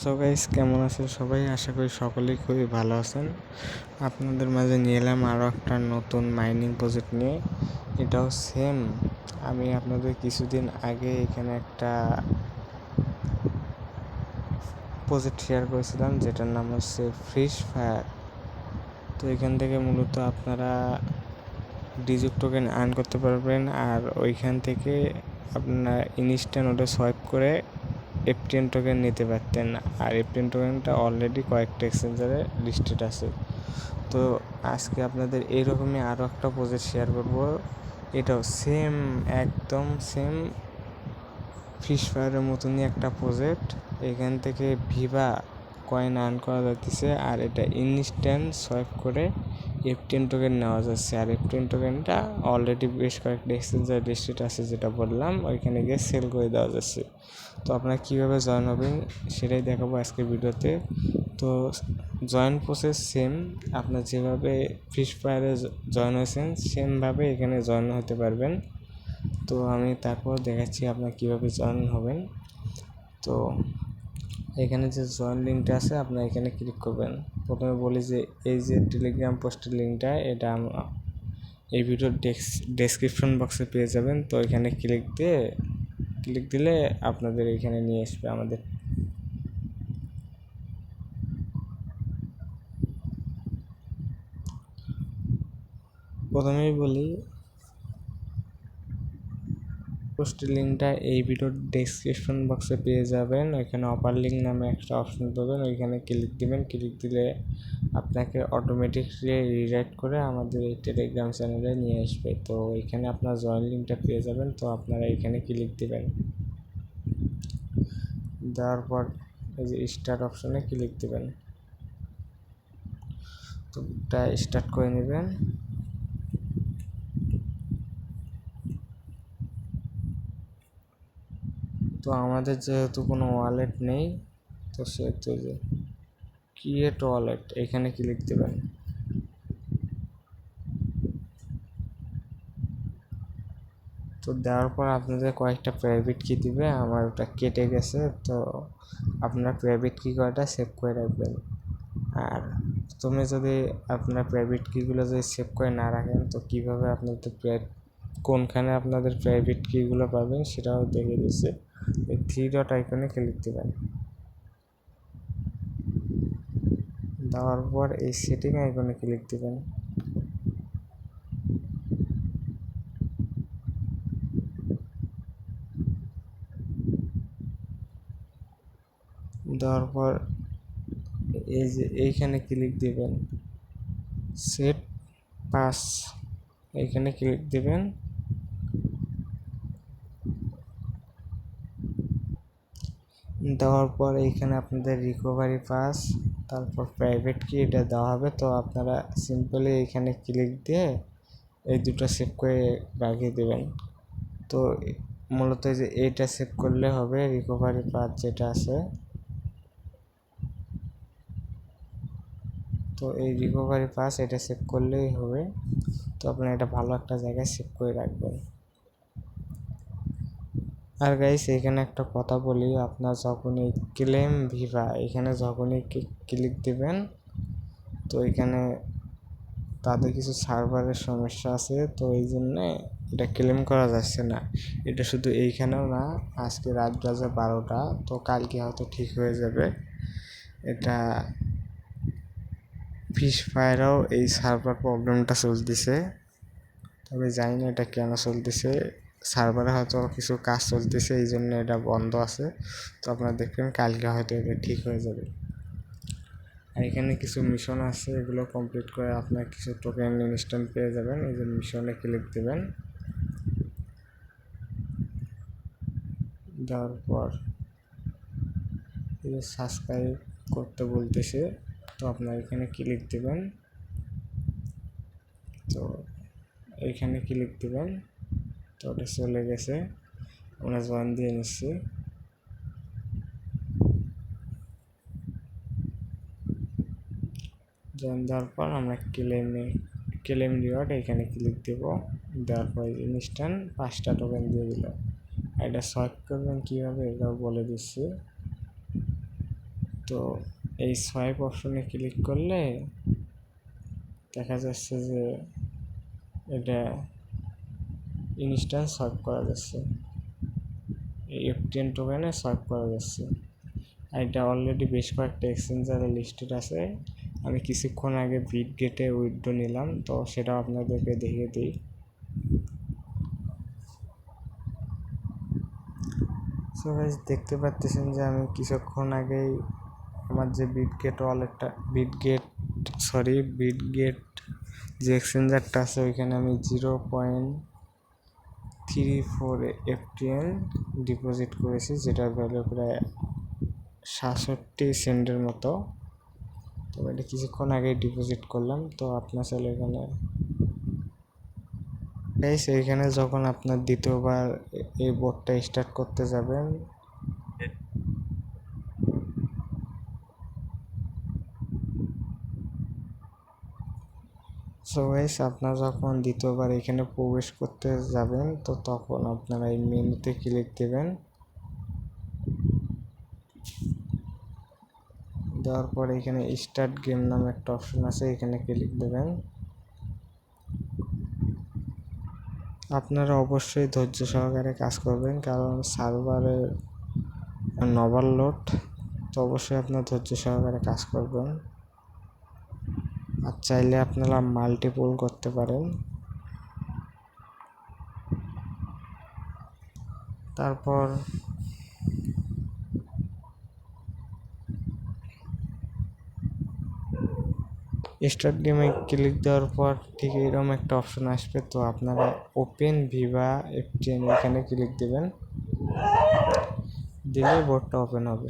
So guys কেমন আছেন সবাই? আশা করি সকলেই খুবই ভালো আছেন। আপনাদের মাঝে নিয়ে এলাম আরও একটা নতুন মাইনিং প্রজেক্ট নিয়ে। এটাও সেম আমি আপনাদের কিছুদিন আগে এখানে একটা প্রজেক্ট শেয়ার করেছিলাম, যেটার নাম হচ্ছে ফ্রিশ ফায়ার তো এখান থেকে মূলত আপনারা ডিজিট টোকেন আর্ন করতে পারবেন, আর ওইখান থেকে আপনার ইনস্ট্যান্ট ওটা সোয়াইপ করে এফটিএন টোকেন নিতে পারতেন না। আর এফটিএন টোকেনটা অলরেডি কয়েকটা এক্সচেঞ্জারে লিস্টেড আছে। তো আজকে আপনাদের এইরকমই আরও একটা প্রজেক্ট শেয়ার করব। এটাও সেম একদম সেম ফিশ ফায়ারের মতনই একটা প্রজেক্ট এখান থেকে ভিভা কয়েন আর্ন করা যাচ্ছে আর এটা ইনস্ট্যান্ট সোয়াইপ করে এফটিএন টোকেন নেওয়া যাচ্ছে। আর এফটিএন টোকেনটা অলরেডি বেশ কয়েকটা এক্সচেঞ্জার লিস্টেড আছে যেটা বললাম, ওইখানে গিয়ে সেল করে দেওয়া যাচ্ছে। তো আপনারা কীভাবে জয়েন হবেন সেটাই দেখাবো আজকের ভিডিওতে। তো জয়েন প্রসেস সেম আপনার যেভাবে ফিশ ফায়ারে জয়েন হয়েছেন সেমভাবে এখানে জয়েন হতে পারবেন। তো আমি তারপর দেখাচ্ছি আপনার কীভাবে জয়েন হবেন। তো এখানে যে জয়েন লিঙ্কটা আছে, আপনার এখানে ক্লিক করবেন। প্রথমে বলি যে, এই যে টেলিগ্রাম পোস্টের লিঙ্কটা এটা এই ভিডিওর ডেসক্রিপশন বক্সে পেয়ে যাবেন। তো এখানে ক্লিক দিয়ে ক্লিক দিলে আপনাদের এখানে নিয়ে আসবে আমাদের। প্রথমেই বলি পোস্টের লিঙ্কটা এই ভিডিওর ডেসক্রিপশন বক্সে পেয়ে যাবেন। ওইখানে অপার লিঙ্ক নামে একটা অপশন পাবেন। ওইখানে ক্লিক দিবেন। ক্লিক দিলে আপনাকে অটোমেটিক রিডাইরেক্ট করে আমাদের এই টেলিগ্রাম চ্যানেলে নিয়ে আসবে। তো এখানে আপনার জয়েন লিঙ্কটা পেয়ে যাবেন। তো আপনারা এখানে ক্লিক দিবেন। দেওয়ার পর এই যে স্টার্ট অপশনে ক্লিক দিবেন। তো স্টার্ট করে নেবেন। তো আমাদের যেহেতু কোনো ওয়ালেট নেই, তো সেহেতু যে ক্রিয়েট ওয়ালেট এখানে ক্লিক দেবেন তো দেওয়ার পর আপনাদের কয়েকটা প্রাইভেট কি দিবে, আমার ওটা কেটে গেছে, তো আপনার প্রাইভেট কি কয়টা সেভ করে রাখবেন? আর তুমি যদি আপনার প্রাইভেট কিগুলো যদি সেভ করে না রাখেন, তো কীভাবে আপনাদের কোনখানে আপনাদের প্রাইভেট কিগুলো পাবেন সেটাও দেখে দিচ্ছে। এই থ্রি ডট আইকনে ক্লিক দেবেন। দেওয়ার পর এই সেটিং আইকনে ক্লিক দেবেন। দেওয়ার পর এই যে এইখানে ক্লিক দিবেন। সেট পাস এইখানে ক্লিক দিবেন। দেওয়ার পর এইখানে আপনাদের রিকভারি পাস তারপর প্রাইভেট কি এটা দেওয়া হবে। তো আপনারা সিম্পলি এইখানে ক্লিক দিয়ে এই দুটো সেভ করে রাখিয়ে দেবেন। তো মূলত যে এইটা সেভ করলে হবে রিকভারি পাস যেটা আছে। তো এই রিকভারি পাস এটা সেভ করলেই হবে। তো আপনারা এটা ভালো একটা জায়গায় সেভ করে রাখবেন। আর গাইস এখানে একটা কথা বলি, আপনার যখন এই ক্লেম ভিভা, এখানে যখনই ক্লিক দিবেন, তো এখানে তাদের কিছু সার্ভারের সমস্যা আছে, তো এই জন্যে এটা ক্লেম করা যাচ্ছে না। এটা শুধু এইখানেও না, আজকে রাত বাজে বারোটা, তো কালকে হয়তো ঠিক হয়ে যাবে। এটা ফিশ ফায়ারেও এই সার্ভার প্রবলেমটা চলতেছে। তবে জানি না এটা কেন চলতেছে। সার্ভারে হয়তো কিছু কাজ চলতেছে, এই জন্য এটা বন্ধ আছে। তো আপনারা দেখবেন কালকে হয়তো এটা ঠিক হয়ে যাবে। আর এখানে কিছু মিশন আছে, এগুলো কমপ্লিট করে আপনার কিছু টোকেন ইনস্ট্যান্ট পেয়ে যাবেন। এই যে মিশনে ক্লিক দেবেন। দেওয়ার পর সাবস্ক্রাইব করতে বলতেছে, তো আপনার এখানে ক্লিক দেবেন। তো এইখানে ক্লিক দেবেন। তো ওটা চলে গেছে। আমরা জয়েন দিয়ে নিচ্ছি। জয়েন দেওয়ার পর আমরা ক্লেমে ক্লেম রিওয়ার্ড এখানে ক্লিক দেব। দেওয়ার পর ইনস্ট্যান্ট পাঁচটা টোকেন দিয়ে দিল। এটা সলভ করবেন কীভাবে এটাও বলে দিচ্ছি। তো এই সোয়াইপ অপশনে ক্লিক করলে দেখা যাচ্ছে যে এটা ইনস্ট্যান্ট সার্ভ করা যাচ্ছে। এই এফটিএন টোকেনে সোয়াইপ করা যাচ্ছে। আর এটা অলরেডি বেশ কয়েকটা এক্সচেঞ্জারে লিস্টেড আছে। আমি কিছুক্ষণ আগে বিট গেটে উইথড্রো নিলাম, তো সেটাও আপনাদেরকে দেখিয়ে দিই। সো গাইজ দেখতে পাচ্ছেন যে আমি কিছুক্ষণ আগেই আমার যে বিটগেট ওয়ালেটটা বিটগেট সরি বিটগেট যে এক্সচেঞ্জারটা আছে, ওইখানে আমি zero point three four FTN deposit করেছি, যেটার ভ্যালু প্রায় সাতষট্টি সেন্টের মতো। তো এটা কিছুক্ষণ আগে ডিপোজিট করলাম, তো আপনার চাইলে এখানে এইখানে যখন আপনার দ্বিতীয়বার এই বোর্ডটা স্টার্ট করতে যাবেন সো গাইস আপনারা যখন দ্বিতীয়বার এখানে প্রবেশ করতে যাবেন, তো তখন আপনারা এই মেনুতে ক্লিক দেবেন। দেওয়ার পর এখানে স্টার্ট গেম নামে একটা অপশন আছে, এখানে ক্লিক দেবেন। আপনারা অবশ্যই ধৈর্য সহকারে কাজ করবেন, কারণ সার্ভারের নভার লোড তো অবশ্যই আপনার ধৈর্য সহকারে কাজ করবেন। আর চাইলে আপনারা মাল্টিপল করতে পারেন। তারপর স্টার্ট গেমে ক্লিক দেওয়ার পর ঠিক এরকম একটা অপশন আসবে। তো আপনারা ওপেন ভিভা এফটিএন এখানে ক্লিক দেবেন। দিলে বোর্ডটা ওপেন হবে।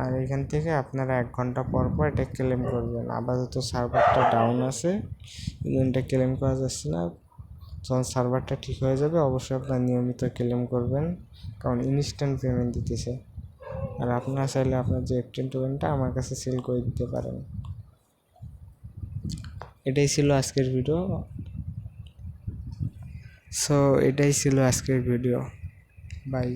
আর এখান থেকে আপনারা এক ঘণ্টা পর পর এটা ক্লেম করবেন। আপাতত সার্ভারটা ডাউন আছে এটা ক্লেম করা যাচ্ছে না। যখন সার্ভারটা ঠিক হয়ে যাবে, অবশ্যই আপনার নিয়মিত ক্লেম করবেন, কারণ ইনস্ট্যান্ট পেমেন্ট দিতেছে। আর আপনারা চাইলে আপনার যে এফটিন টোকেনটা আমার কাছে সেল করে দিতে পারেন। এটাই ছিল আজকের ভিডিও সো এটাই ছিল আজকের ভিডিও বাই